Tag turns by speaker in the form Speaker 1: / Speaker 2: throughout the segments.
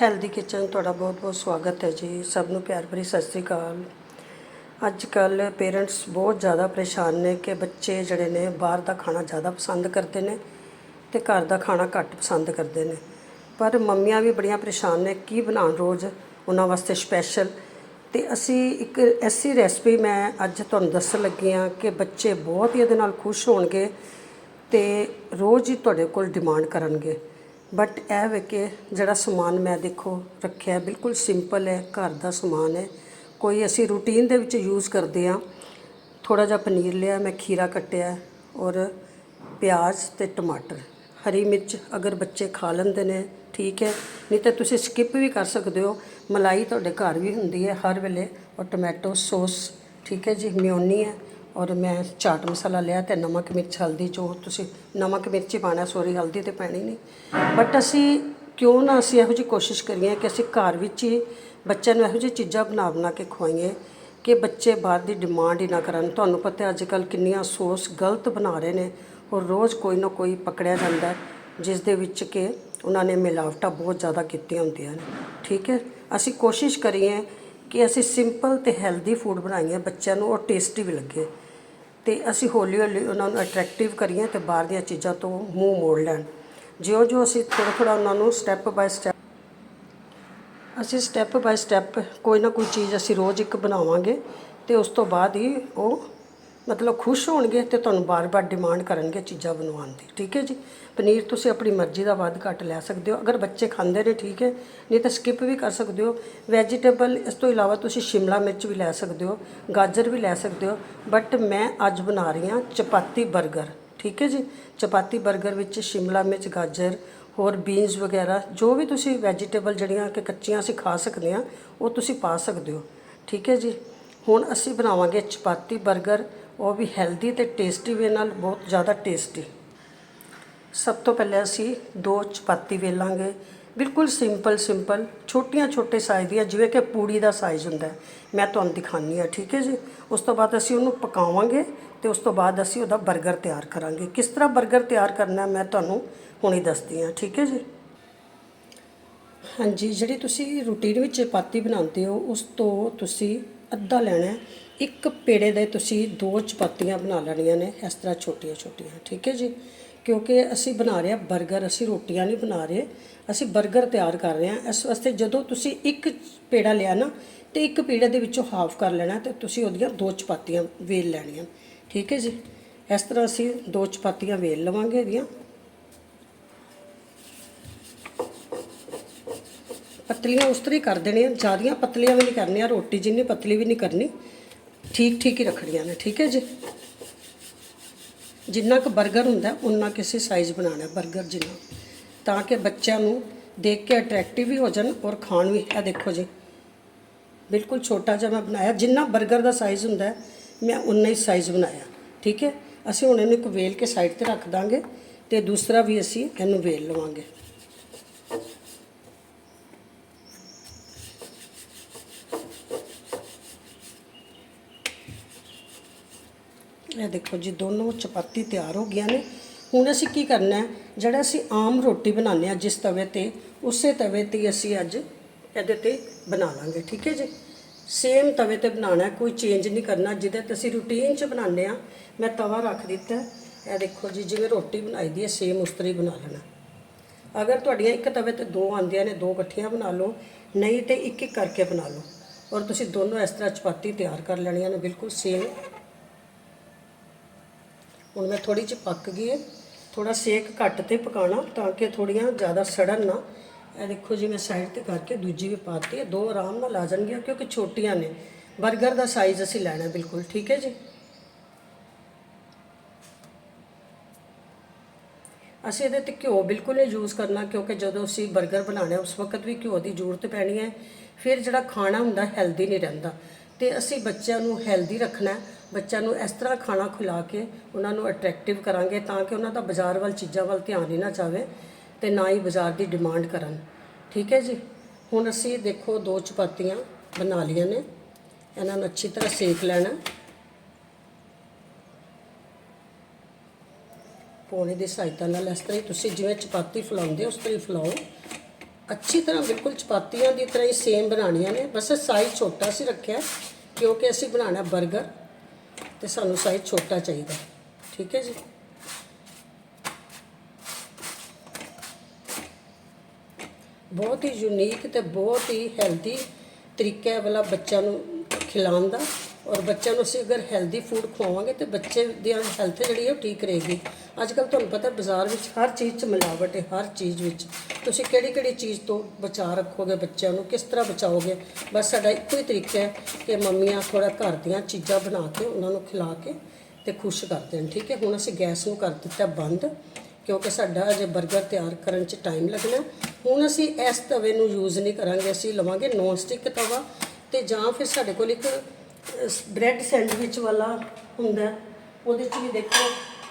Speaker 1: Healthy kitchen ਤੁਹਾਡਾ ਬਹੁਤ-ਬਹੁਤ ਸਵਾਗਤ ਹੈ ਜੀ। ਸਭ ਨੂੰ ਪਿਆਰ ਭਰੀ ਸਤਿ ਸ੍ਰੀ ਅਕਾਲ। ਅੱਜ ਕੱਲ ਪੇਰੈਂਟਸ ਬਹੁਤ ਜ਼ਿਆਦਾ ਪਰੇਸ਼ਾਨ ਨੇ ਕਿ ਬੱਚੇ ਜਿਹੜੇ ਨੇ ਬਾਹਰ ਦਾ ਖਾਣਾ ਜ਼ਿਆਦਾ ਪਸੰਦ ਕਰਦੇ ਨੇ ਤੇ ਘਰ ਦਾ ਖਾਣਾ ਘੱਟ ਪਸੰਦ ਕਰਦੇ ਨੇ। ਪਰ ਮੰਮੀਆਂ ਵੀ ਬੜੀਆਂ ਪਰੇਸ਼ਾਨ ਨੇ ਕੀ ਬਣਾਉਣ ਰੋਜ਼ ਉਹਨਾਂ ਵਾਸਤੇ ਸਪੈਸ਼ਲ ਤੇ ਅਸੀਂ ਇੱਕ ਐਸੀ ਰੈਸਪੀ ਮੈਂ ਅੱਜ ਤੁਹਾਨੂੰ ਦੱਸਣ ਲੱਗੀ ਹਾਂ ਕਿ ਬੱਚੇ ਬਹੁਤ ਹੀ ਇਹਦੇ ਨਾਲ ਖੁਸ਼ ਹੋਣਗੇ ਤੇ ਰੋਜ਼ ਹੀ ਤੁਹਾਡੇ ਕੋਲ ਡਿਮਾਂਡ ਕਰਨਗੇ। ਬਟ ਇਹ ਵੇ ਕਿ ਜਿਹੜਾ ਸਮਾਨ ਮੈਂ ਦੇਖੋ ਰੱਖਿਆ, ਬਿਲਕੁਲ ਸਿੰਪਲ ਹੈ, ਘਰ ਦਾ ਸਮਾਨ ਹੈ। ਕੋਈ ਅਸੀਂ ਰੂਟੀਨ ਦੇ ਵਿੱਚ ਯੂਜ਼ ਕਰਦੇ ਆ ਥੋੜਾ ਜਿਹਾ ਪਨੀਰ ਲਿਆ, ਮੈਂ ਖੀਰਾ ਕੱਟਿਆ ਔਰ ਪਿਆਜ਼ ਤੇ ਟਮਾਟਰ। ਹਰੀ ਮਿਰਚ ਅਗਰ ਬੱਚੇ ਖਾ ਲੈਂਦੇ ਨੇ, ਠੀਕ ਹੈ। ਨਹੀਂ ਤਾਂ ਤੁਸੀਂ ਸਕਿਪ ਵੀ ਕਰ ਸਕਦੇ ਹੋ। ਮਲਾਈ ਤੁਹਾਡੇ ਘਰ ਵੀ ਹੁੰਦੀ ਹੈ ਹਰ ਵੇਲੇ ਔਰ ਟੋਮੈਟੋ ਸੌਸ ਠੀਕ ਹੈ ਜੀ ਮਿਓਨੀ ਹੈ। ਔਰ ਮੈਂ ਚਾਟ ਮਸਾਲਾ ਲਿਆ ਤੇ ਨਮਕ ਮਿਰਚ, ਹਲਦੀ, ਜੋ ਤੁਸੀਂ ਨਮਕ, ਮਿਰਚ ਹੀ ਪਾਣਾ ਸੋਰੀ, ਹਲਦੀ ਤੇ ਪੈਣੀ ਨਹੀਂ। ਬਟ ਅਸੀਂ ਕਿਉਂ ਨਾ ਅਸੀਂ ਇਹੋ ਜਿਹੀ ਕੋਸ਼ਿਸ਼ ਕਰੀਏ ਕਿ ਅਸੀਂ ਘਰ ਵਿੱਚ ਹੀ ਬੱਚਿਆਂ ਨੂੰ ਇਹੋ ਜਿਹੀ ਚੀਜ਼ਾਂ ਬਣਾ ਬਣਾ ਕੇ ਖਵਾਈਏ ਕਿ ਬੱਚੇ ਬਾਹਰ ਦੀ ਡਿਮਾਂਡ ਹੀ ਨਾ ਕਰਨ। ਤੁਹਾਨੂੰ ਪਤਾ ਅੱਜ ਕੱਲ ਕਿੰਨੀਆਂ ਸੋਸ ਗਲਤ ਬਣਾ ਰਹੇ ਨੇ ਔਰ ਰੋਜ਼ ਕੋਈ ਨਾ ਕੋਈ ਪਕੜਿਆ ਜਾਂਦਾ ਜਿਸ ਦੇ ਵਿੱਚ ਕਿ ਉਹਨਾਂ ਨੇ ਮਿਲਾਵਟਾਂ ਬਹੁਤ ਜ਼ਿਆਦਾ ਕੀਤੀਆਂ ਹੁੰਦੀਆਂ ਨੇ। ਠੀਕ ਹੈ? ਅਸੀਂ ਕੋਸ਼ਿਸ਼ ਕਰੀਏ ਕਿ ਅਸੀਂ ਸਿੰਪਲ ਤੇ ਹੈਲਦੀ ਫੂਡ ਬਣਾਈਏ ਬੱਚਿਆਂ ਨੂੰ ਔਰ ਟੇਸਟੀ ਵੀ ਲੱਗੇ। ਅਤੇ ਅਸੀਂ ਹੌਲੀ ਹੌਲੀ ਉਹਨਾਂ ਨੂੰ ਅਟਰੈਕਟਿਵ ਕਰੀਏ ਅਤੇ ਬਾਹਰ ਦੀਆਂ ਚੀਜ਼ਾਂ ਤੋਂ ਮੂੰਹ ਮੋੜ ਲੈਣ। ਜਿਉਂ ਜਿਉਂ ਅਸੀਂ ਥੋੜ੍ਹਾ ਥੋੜ੍ਹਾ ਉਹਨਾਂ ਨੂੰ ਸਟੈਪ ਬਾਏ ਸਟੈਪ ਅਸੀਂ ਸਟੈਪ ਬਾਏ ਸਟੈਪ ਕੋਈ ਨਾ ਕੋਈ ਚੀਜ਼ ਅਸੀਂ ਰੋਜ਼ ਇੱਕ ਬਣਾਵਾਂਗੇ ਅਤੇ ਉਸ ਤੋਂ ਬਾਅਦ ਹੀ ਉਹ ਮਤਲਬ ਖੁਸ਼ ਹੋਣਗੇ ਤੇ ਤੁਹਾਨੂੰ ਬਾਰ-ਬਾਰ ਡਿਮਾਂਡ ਕਰਨਗੇ ਚੀਜ਼ਾਂ ਬਣਵਾਉਣ ਦੀ। ਠੀਕ ਹੈ ਜੀ? ਪਨੀਰ ਤੁਸੀਂ ਆਪਣੀ ਮਰਜ਼ੀ ਦਾ ਵੱਧ ਘੱਟ ਲੈ ਸਕਦੇ ਹੋ। ਅਗਰ ਬੱਚੇ ਖਾਂਦੇ ਨੇ, ਠੀਕ ਹੈ, ਨਹੀਂ ਤਾਂ ਸਕਿਪ ਵੀ ਕਰ ਸਕਦੇ ਹੋ। ਵੈਜੀਟੇਬਲ ਇਸ ਤੋਂ ਇਲਾਵਾ ਤੁਸੀਂ ਸ਼ਿਮਲਾ ਮਿਰਚ ਵੀ ਲੈ ਸਕਦੇ ਹੋ, ਗਾਜਰ ਵੀ ਲੈ ਸਕਦੇ ਹੋ। ਬਟ ਮੈਂ ਅੱਜ ਬਣਾ ਰਹੀ ਹਾਂ ਚਪਾਤੀ 버ਗਰ ਠੀਕ ਹੈ ਜੀ? ਚਪਾਤੀ 버ਗਰ ਵਿੱਚ ਸ਼ਿਮਲਾ ਮਿਰਚ, ਗਾਜਰ, ਹੋਰ ਬੀਨਸ ਵਗੈਰਾ, ਜੋ ਵੀ ਤੁਸੀਂ ਵੈਜੀਟੇਬਲ ਜਿਹੜੀਆਂ ਕਿ ਕੱਚੀਆਂ ਅਸੀਂ ਖਾ ਸਕਦੇ ਹਾਂ, ਉਹ ਤੁਸੀਂ ਪਾ ਸਕਦੇ ਹੋ। ਠੀਕ ਹੈ ਜੀ? ਹੁਣ ਅਸੀਂ ਬਣਾਵਾਂਗੇ ਚਪਾਤੀ 버ਗਰ ਉਹ ਵੀ ਹੈਲਦੀ ਤੇ ਟੇਸਟੀ ਵੇ ਨਾਲ, ਬਹੁਤ ਜ਼ਿਆਦਾ ਟੇਸਟੀ ਸਭ ਤੋਂ ਪਹਿਲੇ ਅਸੀਂ ਦੋ ਚਪਾਤੀ ਵੇਲਾਂਗੇ ਬਿਲਕੁਲ ਸਿੰਪਲ ਸਿੰਪਲ ਛੋਟੀਆਂ, ਛੋਟੇ ਸਾਈਜ਼ ਦੀਆਂ, ਜਿਵੇਂ ਕਿ ਪੂੜੀ ਦਾ ਸਾਈਜ਼ ਹੁੰਦਾ ਮੈਂ ਤੁਹਾਨੂੰ ਦਿਖਾਨੀ ਆ ਠੀਕ ਹੈ ਜੀ? ਉਸ ਤੋਂ ਬਾਅਦ ਅਸੀਂ ਉਹਨੂੰ ਪਕਾਵਾਂਗੇ ਤੇ ਉਸ ਤੋਂ ਬਾਅਦ ਅਸੀਂ ਉਹਦਾ 버ਗਰ ਤਿਆਰ ਕਰਾਂਗੇ। ਕਿਸ ਤਰ੍ਹਾਂ 버ਗਰ ਤਿਆਰ ਕਰਨਾ ਮੈਂ ਤੁਹਾਨੂੰ ਹੁਣੇ ਦੱਸਦੀ ਹਾਂ, ਠੀਕ ਹੈ ਜੀ? ਹਾਂਜੀ, ਜਿਹੜੀ ਤੁਸੀਂ ਰੂਟੀਨ ਵਿੱਚ ਚਪਾਤੀ ਬਣਾਉਂਦੇ ਹੋ, ਉਸ ਤੋਂ ਤੁਸੀਂ ਅੱਧਾ ਲੈਣਾ ਇੱਕ ਪੇੜੇ ਦੇ ਤੁਸੀਂ ਦੋ ਚਪਾਤੀਆਂ ਬਣਾ ਲੈਣੀਆਂ ਨੇ, ਇਸ ਤਰ੍ਹਾਂ ਛੋਟੀਆਂ ਛੋਟੀਆਂ ਠੀਕ ਹੈ ਜੀ? ਕਿਉਂਕਿ ਅਸੀਂ ਬਣਾ ਰਹੇ ਹਾਂ 버ਗਰ ਅਸੀਂ ਰੋਟੀਆਂ ਨਹੀਂ ਬਣਾ ਰਹੇ, ਅਸੀਂ 버ਗਰ ਤਿਆਰ ਕਰ ਰਹੇ ਹਾਂ। ਇਸ ਵਾਸਤੇ ਜਦੋਂ ਤੁਸੀਂ ਇੱਕ ਪੇੜਾ ਲਿਆ ਨਾ, ਤੇ ਇੱਕ ਪੇੜੇ ਦੇ ਵਿੱਚੋਂ ਹਾਫ ਕਰ ਲੈਣਾ ਤੇ ਤੁਸੀਂ ਉਹਦੀਆਂ ਦੋ ਚਪਾਤੀਆਂ ਵੇਲ ਲੈਣੀਆਂ, ਠੀਕ ਹੈ ਜੀ? ਇਸ ਤਰ੍ਹਾਂ ਅਸੀਂ ਦੋ ਚਪਾਤੀਆਂ ਵੇਲ ਲਵਾਂਗੇ ਇਹਦੀਆਂ। ਪਤਲੀਆਂ ਉਸ ਤਰ੍ਹਾਂ ਹੀ ਕਰ ਦੇਣੀਆਂ, ਜ਼ਿਆਦੀਆਂ ਪਤਲੀਆਂ ਵੀ ਨਹੀਂ ਕਰਨੀਆਂ, ਰੋਟੀ ਜਿੰਨੀ ਪਤਲੀ ਵੀ ਨਹੀਂ ਕਰਨੀ। ਠੀਕ ਠੀਕ ਹੀ ਰੱਖਣੀਆਂ ਨੇ, ਠੀਕ ਹੈ ਜੀ? ਜਿੰਨਾ ਕੁ 버ਗਰ ਹੁੰਦਾ ਉਨਾ ਕਿਸੇ ਸਾਈਜ਼ ਬਣਾਉਣਾ 버ਗਰ ਜਿੰਨਾ। ਤਾਂ ਕਿ ਬੱਚਿਆਂ ਨੂੰ ਦੇਖ ਕੇ ਅਟਰੈਕਟਿਵ ਵੀ ਹੋ ਜਾਣ ਔਰ ਖਾਣ ਵੀ ਇਹ ਦੇਖੋ ਜੀ। ਬਿਲਕੁਲ ਛੋਟਾ ਜਿਹਾ ਮੈਂ ਬਣਾਇਆ, ਜਿੰਨਾ 버ਗਰ ਦਾ ਸਾਈਜ਼ ਹੁੰਦਾ, ਮੈਂ ਉਨਾ ਹੀ ਸਾਈਜ਼ ਬਣਾਇਆ, ਠੀਕ ਹੈ? ਅਸੀਂ ਹੁਣ ਇਹਨੂੰ ਇੱਕ ਵੇਲ ਕੇ ਸਾਈਡ ਤੇ ਰੱਖ ਦਾਂਗੇ ਤੇ ਦੂਸਰਾ ਵੀ ਅਸੀਂ ਇਹਨੂੰ ਵੇਲ ਲਵਾਂਗੇ। ਇਹ ਦੇਖੋ ਜੀ, ਦੋਨੋਂ ਚਪਾਤੀ ਤਿਆਰ ਹੋ ਗਈਆਂ ਨੇ। ਹੁਣ ਅਸੀਂ ਕੀ ਕਰਨਾ ਹੈ? ਜਿਹੜਾ ਅਸੀਂ ਆਮ ਰੋਟੀ ਬਣਾਉਂਦੇ ਆ ਜਿਸ ਤਵੇ ਤੇ, ਉਸੇ ਤਵੇ ਤੇ ਹੀ ਅਸੀਂ ਅੱਜ ਇਹਦੇ ਤੇ ਬਣਾ ਲਾਂਗੇ, ਠੀਕ ਹੈ ਜੀ? ਸੇਮ ਤਵੇ ਤੇ ਬਣਾਉਣਾ ਕੋਈ ਚੇਂਜ ਨਹੀਂ ਕਰਨਾ। ਜਿਹਦੇ ਤੇ ਅਸੀਂ ਰੂਟੀਨ 'ਚ ਬਣਾਉਂਦੇ ਆ ਮੈਂ ਤਵਾ ਰੱਖ ਦਿੱਤਾ ਇਹ ਦੇਖੋ ਜੀ, ਜਿਵੇਂ ਰੋਟੀ ਬਣਾਈ ਦੀ ਹੈ ਸੇਮ ਉਸ ਤਰ੍ਹਾਂ ਹੀ ਬਣਾ ਲੈਣਾ ਅਗਰ ਤੁਹਾਡੀਆਂ ਇੱਕ ਤਵੇ ਤੇ ਦੋ ਆਉਂਦੀਆਂ ਨੇ, ਦੋ ਇਕੱਠੀਆਂ ਬਣਾ ਲਓ, ਨਹੀਂ ਤੇ ਇੱਕ ਇੱਕ ਕਰਕੇ ਬਣਾ ਲਓ। ਔਰ ਤੁਸੀਂ ਦੋਨੋਂ ਇਸ ਤਰ੍ਹਾਂ ਚਪਾਤੀ ਤਿਆਰ ਕਰ ਲੈਣੀਆਂ ਨੇ, ਬਿਲਕੁਲ ਸੇਮ ਹੁਣ ਮੈਂ ਥੋੜੀ ਜਿਹੀ ਪੱਕ ਗਈ ਹੈ। ਥੋੜਾ ਸੇਕ ਘੱਟ ਤੇ ਪਕਾਉਣਾ ਤਾਂ ਕਿ ਥੋੜੀਆਂ ਜ਼ਿਆਦਾ ਸੜਨ ਨਾ। ਇਹ ਦੇਖੋ ਜੀ, ਮੈਂ ਸਾਈਡ ਤੇ ਕਰਕੇ ਦੂਜੀ ਵੀ ਪਾਤੀ ਹੈ। ਦੋ ਆਰਾਮ ਨਾਲ ਆ ਜਾਣਗੀਆਂ ਕਿਉਂਕਿ ਛੋਟੀਆਂ ਨੇ। 버ਗਰ ਦਾ ਸਾਈਜ਼ ਅਸੀਂ ਲੈਣਾ ਬਿਲਕੁਲ, ਠੀਕ ਹੈ ਜੀ? ਅਸੀਂ ਇਹਦੇ ਤੇ ਘਿਓ ਬਿਲਕੁਲ ਨਹੀਂ ਯੂਜ਼ ਕਰਨਾ ਕਿਉਂਕਿ ਜਦੋਂ ਅਸੀਂ 버ਗਰ ਬਣਾਉਣਾ ਉਸ ਵਕਤ ਵੀ ਘਿਓ ਦੀ ਜ਼ਰੂਰਤ ਪੈਣੀ ਹੈ। ਫਿਰ ਜਿਹੜਾ ਖਾਣਾ ਹੁੰਦਾ ਹੈਲਦੀ ਨਹੀਂ ਰਹਿੰਦਾ। ਤੇ ਅਸੀਂ ਬੱਚਿਆਂ ਨੂੰ ਹੈਲਦੀ ਰੱਖਣਾ ਬੱਚਿਆਂ ਨੂੰ ਇਸ ਤਰ੍ਹਾਂ ਖਾਣਾ ਖਿਲਾ ਕੇ ਉਹਨਾਂ ਨੂੰ ਅਟਰੈਕਟਿਵ ਕਰਾਂਗੇ ਤਾਂ ਕਿ ਉਹਨਾਂ ਦਾ ਬਾਜ਼ਾਰ ਵੱਲ ਚੀਜ਼ਾਂ ਵੱਲ ਧਿਆਨ ਹੀ ਨਾ ਜਾਵੇ ਤੇ ਨਾ ਹੀ ਬਾਜ਼ਾਰ ਦੀ ਡਿਮਾਂਡ ਕਰਨ। ਠੀਕ ਹੈ ਜੀ? ਹੁਣ ਅਸੀਂ ਦੇਖੋ ਦੋ ਚਪਾਤੀਆਂ ਬਣਾ ਲਈਆਂ ਨੇ। ਇਹਨਾਂ ਨੂੰ ਅੱਛੀ ਤਰ੍ਹਾਂ ਸੇਕ ਲੈਣਾ। ਪੌਣੇ ਦੀ ਸਹਾਇਤਾ ਨਾਲ ਇਸ ਤਰ੍ਹਾਂ ਹੀ ਤੁਸੀਂ ਜਿਵੇਂ ਚਪਾਤੀ ਫਲਾਉਂਦੇ ਹੋ, ਉਸ ਤਰ੍ਹਾਂ ਹੀ ਫਲਾਓ। ਅੱਛੀ ਤਰ੍ਹਾਂ ਬਿਲਕੁਲ ਚਪਾਤੀਆਂ ਦੀ ਤਰ੍ਹਾਂ ਹੀ ਸੇਮ ਬਣਾਉਣੀਆਂ ਨੇ। ਬਸ ਸਾਈਜ਼ ਛੋਟਾ ਸੀ ਰੱਖਿਆ, ਕਿਉਂਕਿ ਅਸੀਂ ਬਣਾਉਣਾ 버ਗਰ ਤੇ ਸਾਨੂੰ ਸਾਈਜ਼ ਛੋਟਾ ਚਾਹੀਦਾ। ਠੀਕ ਹੈ ਜੀ? ਬਹੁਤ ਹੀ ਯੂਨੀਕ ਤੇ ਬਹੁਤ ਹੀ ਹੈਲਦੀ ਤਰੀਕਾ ਹੈ ਵਾਲਾ ਬੱਚਿਆਂ ਨੂੰ ਖਿਲਾਉਣ ਦਾ। ਔਰ ਬੱਚਿਆਂ ਨੂੰ ਅਸੀਂ ਅਗਰ ਹੈਲਦੀ ਫੂਡ ਖਵਾਵਾਂਗੇ ਤੇ ਬੱਚੇ ਦੀ ਹੈਲਥ ਜਿਹੜੀ ਹੈ ਉਹ ਠੀਕ ਰਹੇਗੀ। ਅੱਜ ਕੱਲ ਤੁਹਾਨੂੰ ਪਤਾ ਬਾਜ਼ਾਰ ਵਿੱਚ ਹਰ ਚੀਜ਼ 'ਚ ਮਿਲਾਵਟ ਹੈ, ਹਰ ਚੀਜ਼ ਵਿੱਚ। ਤੁਸੀਂ ਕਿਹੜੀ ਕਿਹੜੀ ਚੀਜ਼ ਤੋਂ ਬਚਾ ਰੱਖੋਗੇ ਬੱਚਿਆਂ ਨੂੰ, ਕਿਸ ਤਰ੍ਹਾਂ ਬਚਾਓਗੇ? ਬਸ ਸਾਡਾ ਇੱਕੋ ਹੀ ਤਰੀਕਾ ਹੈ ਕਿ ਮੰਮੀਆਂ ਥੋੜਾ ਘਰ ਦੀਆਂ ਚੀਜ਼ਾਂ ਬਣਾ ਕੇ ਉਹਨਾਂ ਨੂੰ ਖਿਲਾ ਕੇ ਤੇ ਖੁਸ਼ ਕਰ ਦੇਣ, ਠੀਕ ਹੈ? ਹੁਣ ਅਸੀਂ ਗੈਸ ਨੂੰ ਕਰ ਦਿੱਤਾ ਬੰਦ, ਕਿਉਂਕਿ ਸਾਡਾ ਅਜੇ 버ਗਰ ਤਿਆਰ ਕਰਨ 'ਚ ਟਾਈਮ ਲੱਗਣਾ ਹੁਣ ਅਸੀਂ ਇਸ ਤਵੇ ਨੂੰ ਯੂਜ਼ ਨਹੀਂ ਕਰਾਂਗੇ, ਅਸੀਂ ਲਵਾਂਗੇ ਨੌਨ ਸਟਿਕ ਤਵਾ ਤੇ ਜਾਂ ਫਿਰ ਸਾਡੇ ਕੋਲ ਇੱਕ ਬ੍ਰੈਡ ਸੈਂਡਵਿਚ ਵਾਲਾ ਹੁੰਦਾ ਉਹਦੇ 'ਚ ਵੀ ਦੇਖੋ